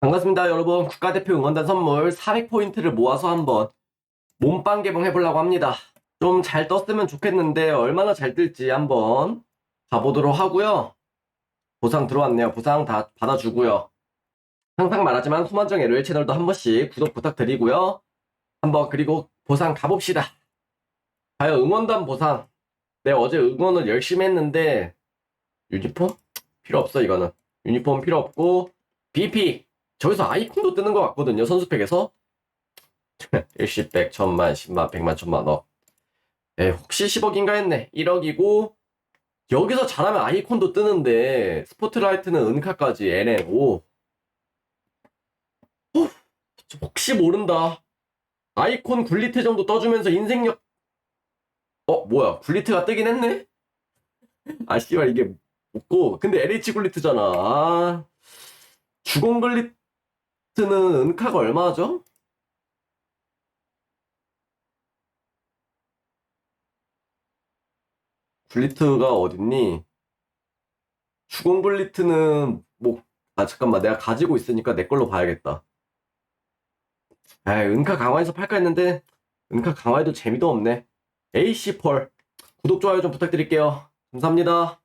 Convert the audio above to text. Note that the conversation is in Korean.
반갑습니다, 여러분. 국가대표 응원단 선물 400포인트를 모아서 한번 몸빵 개봉 해보려고 합니다. 좀 잘 떴으면 좋겠는데 얼마나 잘 뜰지 한번 가보도록 하고요. 보상 들어왔네요. 보상 다 받아주고요. 항상 말하지만 소만정 LOL 채널도 한 번씩 구독 부탁드리고요. 한번 그리고 보상 가봅시다. 과연 응원단 보상. 내 어제 응원을 열심히 했는데 유니폼? 필요 없어 이거는. 유니폼 필요 없고 BP 저기서 아이콘도 뜨는 것 같거든요. 선수팩에서. 일시백, 천만, 십만, 백만, 천만, 억. 에 혹시 10억인가 했네. 1억이고, 여기서 잘하면 아이콘도 뜨는데, 스포트라이트는 은카까지, NN, 오. 어, 혹시 모른다. 아이콘 굴리트 정도 떠주면서 인생력, 어, 뭐야. 굴리트가 뜨긴 했네? 아, 씨발, 이게 없고. 근데 LH 굴리트잖아. 아, 주공 굴리트, 는 은카가 얼마죠? 블리트가 어딨니? 주공 블리트는 뭐, 아 잠깐만 내가 가지고 있으니까 내 걸로 봐야겠다. 아 은카 강화해서 팔까 했는데 은카 강화해도 재미도 없네. AC 펄 구독 좋아요 좀 부탁드릴게요. 감사합니다.